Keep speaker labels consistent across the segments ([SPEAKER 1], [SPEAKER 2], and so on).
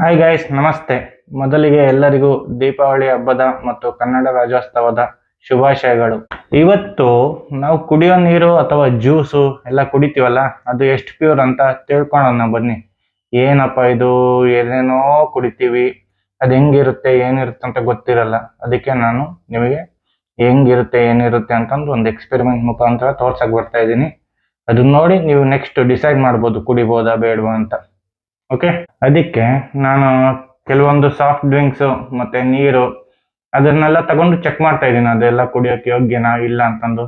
[SPEAKER 1] Hi guys ನಮಸ್ತೆ. ಮೊದಲಿಗೆ ಎಲ್ಲರಿಗೂ ದೀಪಾವಳಿ ಹಬ್ಬದ ಮತ್ತು ಕನ್ನಡ ರಾಜ್ಯೋತ್ಸವದ ಶುಭಾಶಯಗಳು. ಇವತ್ತು ನಾವು ಕುಡಿಯೋ ನೀರು ಅಥವಾ ಜ್ಯೂಸು ಎಲ್ಲ ಕುಡಿತೀವಲ್ಲ, ಅದು ಎಷ್ಟು ಪ್ಯೂರ್ ಅಂತ ತಿಳ್ಕೊಳೋಣ ಬನ್ನಿ. ಏನಪ್ಪ ಇದು? ಏನೇನೋ ಕುಡಿತೀವಿ. ಅದು ಹೆಂಗಿರುತ್ತೆ, ಏನಿರುತ್ತೆ ಅಂತ ಗೊತ್ತಿರಲ್ಲ. ಅದಕ್ಕೆ ನಾನು ನಿಮಗೆ ಹೆಂಗಿರುತ್ತೆ, ಏನಿರುತ್ತೆ ಅಂತಂದು ಒಂದು ಎಕ್ಸ್ಪೆರಿಮೆಂಟ್ ಮುಖಾಂತರ ತೋರ್ಸಕ್ ಬರ್ತಾ ಇದ್ದೀನಿ. ಅದನ್ನ ನೋಡಿ ನೀವು ನೆಕ್ಸ್ಟ್ ಡಿಸೈಡ್ ಮಾಡ್ಬೋದು, ಕುಡಿಬೋದಾ, ಬೇಡವಾ ಅಂತ. ಓಕೆ ಅದಕ್ಕೆ ನಾನು ಕೆಲವೊಂದು ಸಾಫ್ಟ್ ಡ್ರಿಂಕ್ಸು ಮತ್ತೆ ನೀರು ಅದನ್ನೆಲ್ಲ ತಗೊಂಡು ಚೆಕ್ ಮಾಡ್ತಾ ಇದ್ದೀನಿ. ಅದೆಲ್ಲ ಕುಡಿಯೋಕೆ ಯೋಗ್ಯನಾ ಇಲ್ಲ ಅಂತಂದು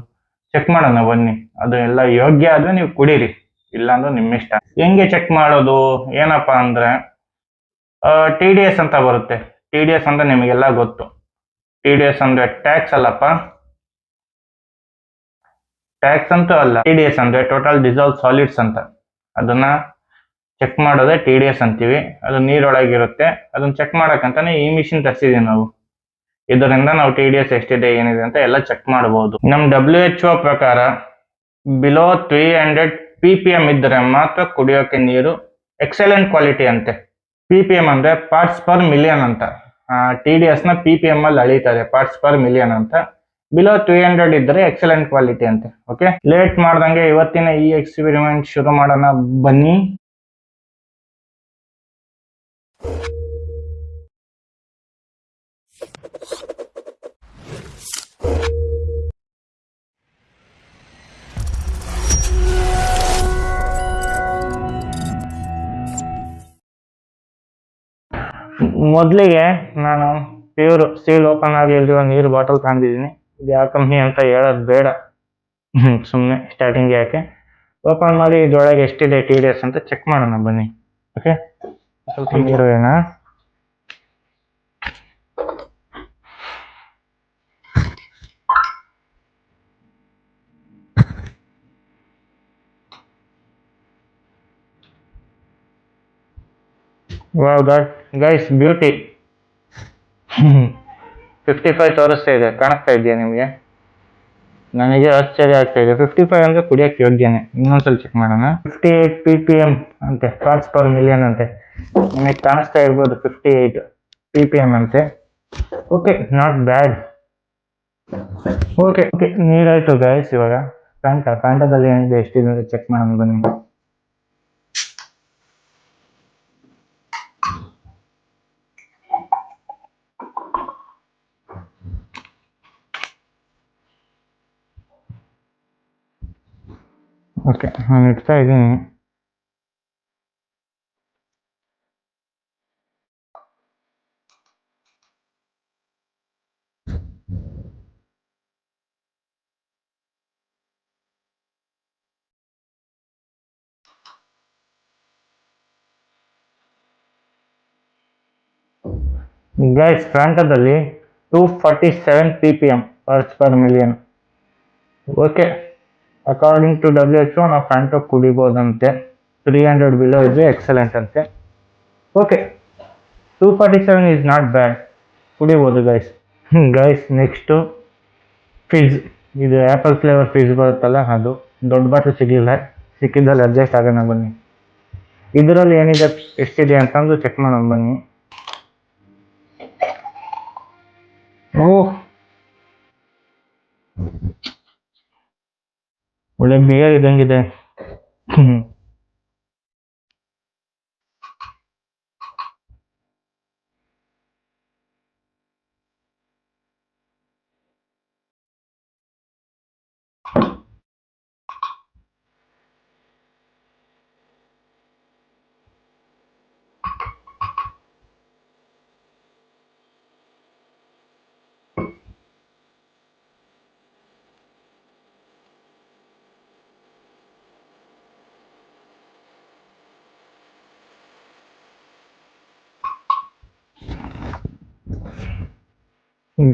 [SPEAKER 1] ಚೆಕ್ ಮಾಡೋಣ ಬನ್ನಿ. ಅದು ಎಲ್ಲ ಯೋಗ್ಯ ಆದ್ರೆ ನೀವು ಕುಡೀರಿ. ಇಲ್ಲ ಅಂದ್ರೆ ನಿಮ್ಮ ಇಷ್ಟ. ಹೆಂಗೆ ಚೆಕ್ ಮಾಡೋದು? ಏನಪ್ಪಾ ಅಂದ್ರೆ ಟಿ ಡಿ ಎಸ್ ಅಂತ ಬರುತ್ತೆ. ಟಿ ಡಿ ಎಸ್ ಅಂದ್ರೆ ನಿಮಗೆಲ್ಲ ಗೊತ್ತು. ಟಿ ಡಿ ಎಸ್ ಅಂದ್ರೆ ಟ್ಯಾಕ್ಸ್ ಅಲ್ಲಪ್ಪ. ಟ್ಯಾಕ್ಸ್ ಅಂತೂ ಅಲ್ಲ. ಟಿ ಡಿ ಎಸ್ ಅಂದ್ರೆ ಟೋಟಲ್ ಡಿಸಾಲ್ವ್ ಸಾಲಿಡ್ಸ್ ಅಂತ. ಅದನ್ನ ಚೆಕ್ ಮಾಡೋದೇ ಟಿ ಡಿ ಎಸ್ ಅಂತೀವಿ. ಅದು ನೀರೊಳಗಿರುತ್ತೆ. ಅದನ್ನ ಚೆಕ್ ಮಾಡಕ್ಕಂತಾನೆ ಈ ಮಿಷಿನ್ ತರಿಸಿದೀವಿ ನಾವು. ಇದರಿಂದ ನಾವು ಟಿ ಡಿ ಎಸ್ ಎಷ್ಟಿದೆ, ಏನಿದೆ ಅಂತ ಎಲ್ಲ ಚೆಕ್ ಮಾಡಬಹುದು ನಮ್ ಡಬ್ಲ್ಯೂ ಎಚ್ ಒ ಪ್ರಕಾರ below three hundred P P M ಇದ್ದರೆ ಮಾತ್ರ ಕುಡಿಯೋಕೆ ನೀರು ಎಕ್ಸಲೆಂಟ್ ಕ್ವಾಲಿಟಿ ಅಂತೆ. ಪಿ ಪಿ ಎಂ ಅಂದ್ರೆ ಪಾರ್ಟ್ಸ್ ಪರ್ ಮಿಲಿಯನ್ ಅಂತ. ಟಿ ಡಿ ಎಸ್ನ ಪಿ ಪಿ ಎಂ ಅಲ್ಲಿ ಅಳೀತಾರೆ ಪಾರ್ಟ್ಸ್ ಪರ್ ಮಿಲಿಯನ್ ಅಂತ. ಬಿಲೋ ತ್ರೀ ಹಂಡ್ರೆಡ್ ಇದ್ರೆ ಎಕ್ಸಲೆಂಟ್ ಕ್ವಾಲಿಟಿ ಅಂತೆ ಓಕೆ ಲೇಟ್ ಮಾಡ್ದಂಗೆ ಇವತ್ತಿನ ಈ ಎಕ್ಸ್ಪೆರಿಮೆಂಟ್ ಶುರು ಮಾಡೋಣ ಬನ್ನಿ. ಮೊದಲಿಗೆ ನಾನು ಪ್ಯೂರ್ ಸೀಲ್ ಓಪನ್ ಆಗಿರುವ ನೀರು ಬಾಟಲ್ ತಂದಿದ್ದೀನಿ ಇದು ಯಾವ ಕಂಪ್ನಿ ಅಂತ ಹೇಳೋದು ಬೇಡ. ಸುಮ್ಮನೆ ಸ್ಟಾರ್ಟಿಂಗ್ ಯಾಕೆ? ಓಪನ್ ಮಾಡಿ ಇದರೊಳಗೆ ಎಷ್ಟಿದೆ ಟಿ ಡಿ ಎಸ್ ಅಂತ ಚೆಕ್ ಮಾಡೋಣ ಬನ್ನಿ. ಓಕೆ ಸ್ವಲ್ಪ ನೀರು ಏನ wow that guys beauty fifty five ತೋರಿಸ್ತಾ ಇದೆ. ಕಾಣಿಸ್ತಾ ಇದೆಯಾ ನಿಮಗೆ? ನನಗೆ ಆಶ್ಚರ್ಯ ಆಗ್ತಾ ಇದೆ. ಫಿಫ್ಟಿ ಫೈವ್ ಅಂದರೆ ಕುಡಿಯೋಕ್ಕೆ ಯೋಗ್ಯನೇ. ಇನ್ನೊಂದ್ಸಲ ಚೆಕ್ ಮಾಡೋಣ. Fifty eight P P M ಅಂತೆ. ಪಾರ್ಟ್ಸ್ ಪರ್ ಮಿಲಿಯನ್ ಅಂತೆ. ನಿಮಗೆ ಕಾಣಿಸ್ತಾ ಇರ್ಬೋದು fifty eight P P M ಅಂತೆ. Okay not bad okay okay ನೀರಾಯಿತು guys ಇವಾಗ. ಫ್ಯಾಂಟ ಫ್ಯಾಂಟದಲ್ಲಿ ಏನಿದೆ ಎಷ್ಟಿದೆ ಚೆಕ್ ಮಾಡೋಣ ಬನ್ನಿ. ಓಕೆ ನಾನು ಇಡ್ತಾ ಇದ್ದೀನಿ guys ಫ್ರಾಂಟದಲ್ಲಿ two forty seven P P M parts per million okay according to W H O ನಾವು ಫ್ಯಾಂಟೋ ಕುಡಿಬೋದಂತೆ ತ್ರೀ ಹಂಡ್ರೆಡ್ ಬಿಲೋ ಇದ್ರೆ ಎಕ್ಸಲೆಂಟ್ ಅಂತೆ okay two forty seven is not bad ಕುಡಿಬೋದು ಗೈಸ್ ಗೈಸ್ ನೆಕ್ಸ್ಟು ಫಿಜ್ ಇದು apple flavour fizz ಬರುತ್ತಲ್ಲ, ಅದು ದೊಡ್ಡ bottle ಸಿಗಲಿಲ್ಲ ಸಿಕ್ಕಿದ್ದಲ್ಲಿ ಅಡ್ಜಸ್ಟ್ ಆಗೋಣ ಬನ್ನಿ. ಇದರಲ್ಲಿ ಏನಿದೆ, ಎಷ್ಟಿದೆ ಅಂತಂದು ಚೆಕ್ ಮಾಡೋಣ ಬನ್ನಿ. ಓಹ್. ಒಳ್ಳೆ ಮೇಯರ್ ಇದ್ದಂಗಿದೆ.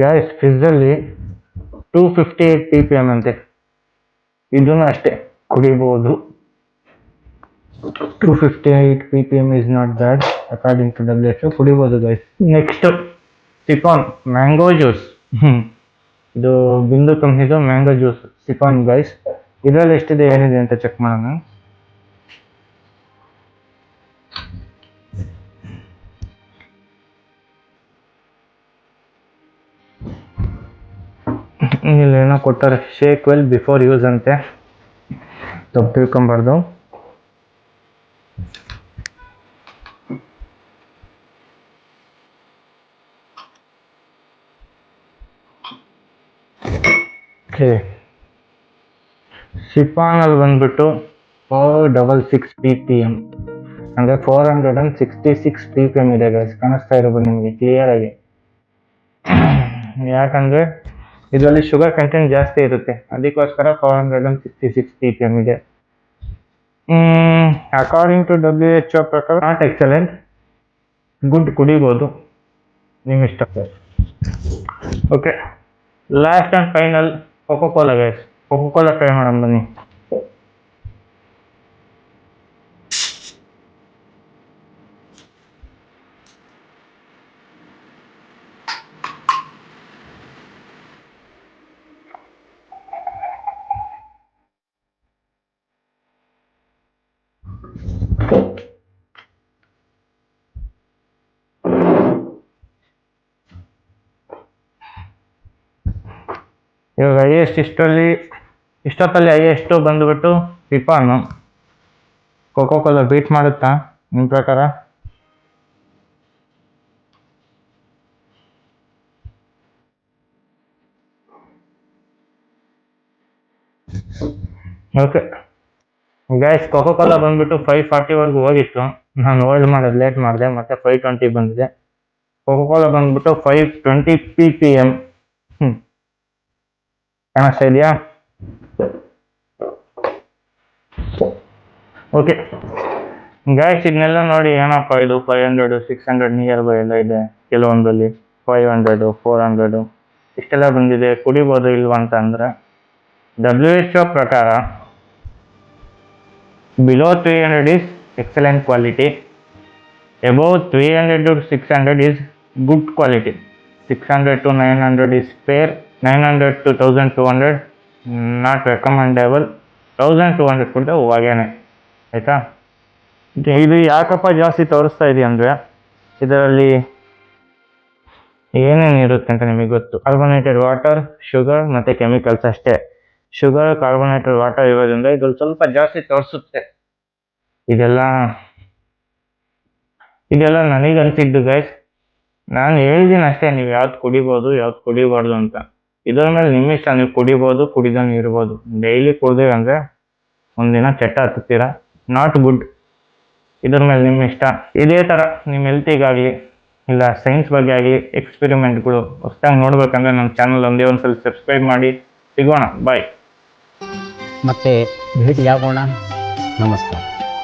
[SPEAKER 1] ಗ್ಯಾಸ್ ಫ್ರಿಜ್ಜಲ್ಲಿ two fifty eight P P M ಅಂತೆ. ಇದನ್ನು ಅಷ್ಟೇ, ಕುಡಿಬೋದು. Two fifty eight P P M is not bad according to W H ಕುಡಿಬೋದು ಗೈಸ್ ನೆಕ್ಸ್ಟ್ ಸಿಕಾನ್ ಮ್ಯಾಂಗೋ ಜ್ಯೂಸ್ ಇದು ಬಿಂದು ಕಂಪ್ನಿದು ಮ್ಯಾಂಗೋ ಜ್ಯೂಸ್ ಸಿಕಾನ್ ಗೈಸ್ ಇದರಲ್ಲಿ ಎಷ್ಟಿದೆ, ಏನಿದೆ ಅಂತ ಚೆಕ್ ಮಾಡೋಣ. ಇಲ್ಲಿ ಏನೋ ಕೊಟ್ಟಾರೆ ಶೇಕ್ ವೆಲ್ ಬಿಫೋರ್ ಯೂಸ್ ಅಂತೆ. ತಪ್ಪು ತಿಳ್ಕೊಬಾರ್ದು. ಓಕೆ ಶಿಫಾನಲ್ಲಿ ಬಂದ್ಬಿಟ್ಟು four double six P P M ಅಂದರೆ four hundred and sixty six P P M ಇದೆ ಗೈಸ್ ಕಾಣಿಸ್ತಾ ಇರೋದು ನಿಮಗೆ ಕ್ಲಿಯರಾಗಿ ಯಾಕಂದರೆ ಇದರಲ್ಲಿ ಶುಗರ್ ಕಂಟೆಂಟ್ ಜಾಸ್ತಿ ಇರುತ್ತೆ. ಅದಕ್ಕೋಸ್ಕರ four hundred and sixty six P P M ಇದೆ according to W H O ಪ್ರಕಾರ ನಾಟ್ ಎಕ್ಸಲೆಂಟ್ ಗುಡ್ ಕುಡಿಬೋದು. ನಿಮ್ಮ ಇಷ್ಟ okay last and final Coca Cola guys Coca Cola try ಮಾಡೋಣ ಬನ್ನಿ. ಇವಾಗ ಹೈಯೆಸ್ಟ್ ಇಷ್ಟರಲ್ಲಿ, ಇಷ್ಟೊತ್ತಲ್ಲಿ ಹೈಯೆಸ್ಟು ಬಂದುಬಿಟ್ಟು ಪಿಪಾನು ಕೊಕೋ ಕೋಲಾ ಬೀಟ್ ಮಾಡುತ್ತಾ ನಿಮ್ಮ ಪ್ರಕಾರ? ಓಕೆ ಗ್ಯಾಸ್ ಕೊಕೋ ಕೋಲಾ ಬಂದ್ಬಿಟ್ಟು ಫೈವ್ ಫಾರ್ಟಿವರೆಗೂ ಹೋಗಿತ್ತು. ನಾನು ಹೋಲ್ಡ್ ಮಾಡೋದು ಲೇಟ್ ಮಾಡಿದೆ, ಮತ್ತೆ ಫೈವ್ ಟ್ವೆಂಟಿ ಬಂದಿದೆ. ಕೊಕೋ ಕೋಲಾ ಬಂದ್ಬಿಟ್ಟು five twenty P P M ಕಾಣಿಸ್ತಾ ಇದೆಯಾ ಓಕೆ ಗ್ಯಾಸ್ ಇದನ್ನೆಲ್ಲ ನೋಡಿ ಏನಪ್ಪ ಇದು five hundred six hundred near by ಎಲ್ಲ ಇದೆ. ಕೆಲವೊಂದರಲ್ಲಿ ಫೈವ್ ಹಂಡ್ರೆಡು ಫೋರ್ ಹಂಡ್ರೆಡು ಇಷ್ಟೆಲ್ಲ ಬಂದಿದೆ. ಕುಡಿಬೋದು ಇಲ್ವಾ ಅಂತ ಅಂದರೆ ಡಬ್ಲ್ಯೂ ಎಚ್ ಒ ಪ್ರಕಾರ below three hundred is excellent quality above three hundred to six hundred is good quality six hundred to nine hundred is fair nine hundred to thousand two hundred not recommendable thousand two hundred ಕೊಟ್ಟರೆ ಹೋಗೇನೆ ಆಯಿತಾ? ಇದು ಯಾಕಪ್ಪ ಜಾಸ್ತಿ ತೋರಿಸ್ತಾ ಇದೆ ಅಂದರೆ, ಇದರಲ್ಲಿ ಏನೇನು ಇರುತ್ತೆ ಅಂತ ನಿಮಗೆ ಗೊತ್ತು. ಕಾರ್ಬೋನೇಟೆಡ್ ವಾಟರ್ ಶುಗರ್ ಮತ್ತು ಕೆಮಿಕಲ್ಸ್ ಅಷ್ಟೇ. ಶುಗರ್ ಕಾರ್ಬೋನೇಟೆಡ್ ವಾಟರ್ ಇರೋದ್ರಿಂದ ಇದು ಸ್ವಲ್ಪ ಜಾಸ್ತಿ ತೋರಿಸುತ್ತೆ. ಇದೆಲ್ಲ ಇದೆಲ್ಲ ನನಗೆ ಅನಿಸಿದ್ದು ಗೈಸ್ ನಾನು ಹೇಳಿದ್ದೀನಿ ಅಷ್ಟೇ ನೀವು ಯಾವ್ದು ಕುಡಿಬೋದು, ಯಾವ್ದು ಕುಡಿಬಾರ್ದು ಅಂತ. ಇದರ ಮೇಲೆ ನಿಮ್ಮ ಇಷ್ಟ ನೀವು ಕುಡಿಬೋದು, ಕುಡಿದಂಗೆ ಇರ್ಬೋದು. ಡೈಲಿ ಕುಡ್ದೇವೆ ಅಂದರೆ ಒಂದಿನ ಚಟ್ಟ ಹತ್ತುತ್ತೀರಾ? ನಾಟ್ ಗುಡ್ ಇದ್ರ ಮೇಲೆ ನಿಮ್ಮ ಇಷ್ಟ. ಇದೇ ಥರ ನಿಮ್ಮ ಹೆಲ್ತಿಗಾಗಲಿ ಇಲ್ಲ ಸೈನ್ಸ್ ಬಗ್ಗೆ ಆಗಲಿ ಎಕ್ಸ್ಪೆರಿಮೆಂಟ್ಗಳು ಹೊಸ್ದಾಗಿ ನೋಡ್ಬೇಕಂದ್ರೆ ನಮ್ಮ ಚಾನಲ್ ಒಂದೇ ಒಂದ್ಸಲ ಸಬ್ಸ್ಕ್ರೈಬ್ ಮಾಡಿ. ಸಿಗೋಣ. ಬಾಯ್
[SPEAKER 2] ಮತ್ತೆ ಭೇಟಿಯಾಗೋಣ. ನಮಸ್ಕಾರ.